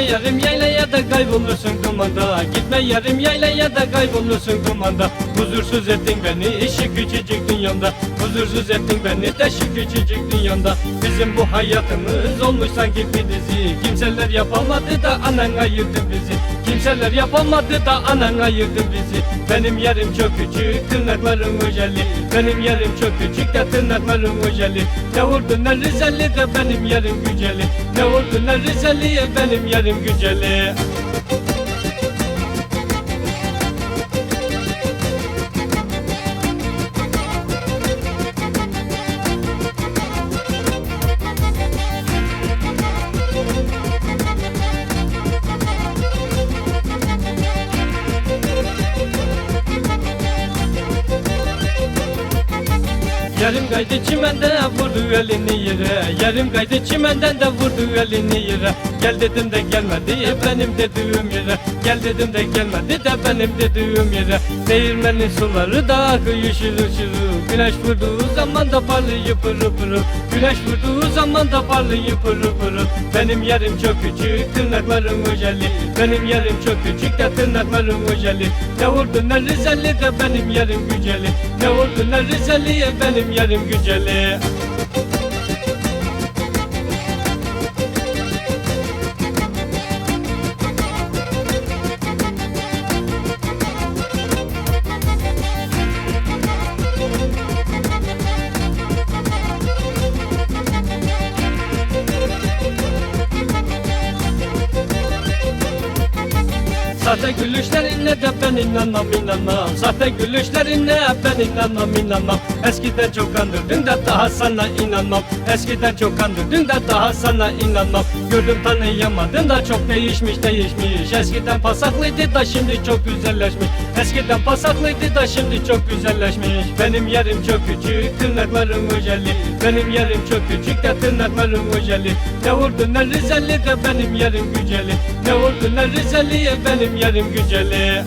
yarım yaylaya da kaybolursun dumanda Gitme yarım yaylaya da kaybolursun dumanda Huzursuz ettin beni işi küçücük dünyamda Huzursuz ettin beni de şu küçücük dünyamda Bizim bu hayatımız olmuş sanki bir dizi. Kimseler yapamadı da anan ayırdı bizi Kimseler yapamadı da anan ayırdı bizi. Benim yerim çok küçük tırnaklarım özelli. Benim yerim çok küçük de tırnaklarım özelli. Ne vurdu ne Rizeli de benim yerim güceli Ne vurdu ne Rizeli benim yerim güceli Yarım kaydı çimende vurdu elini yere. Yarım kaydı çimenden de vurdu elini yere. Gel dedim de gelmedi benim dediğim yere. Gel dedim de gelmedi de benim dediğim yere. Değirmenin suları da akıyor şırı şırı. Güneş vurduğu zaman da parlıyor pırı pırı Güneş vurduğu zaman da parlıyor pırı pırı Benim yerim çok küçük tırnaklarım özelli Benim yerim çok küçük de tırnaklarım özelli Ne vurdu ne Rizeli de benim yerim güceli. Ne vurdu ne Rizeli benim yerim güceli Sahte gülüşlerine de ben inanmam inanmam. Sahte gülüşlerine ben inanmam inanmam. Eskiden çok kandırdın da daha sana inanmam. Eskiden çok kandırdın da daha sana inanmam. Gördüm tanıyamadın da çok değişmiş değişmiş. Eskiden pasaklıydı da şimdi çok güzelleşmiş. Eskiden pasaklıydı da şimdi çok güzelleşmiş. Benim yerim çok küçük tırnaklarım özelli Benim yerim çok küçük de tırnaklarım özelli Ne vurdu ne Rizeli de benim yerim güceli Ne vurdu ne Rizeli benim yerim güceli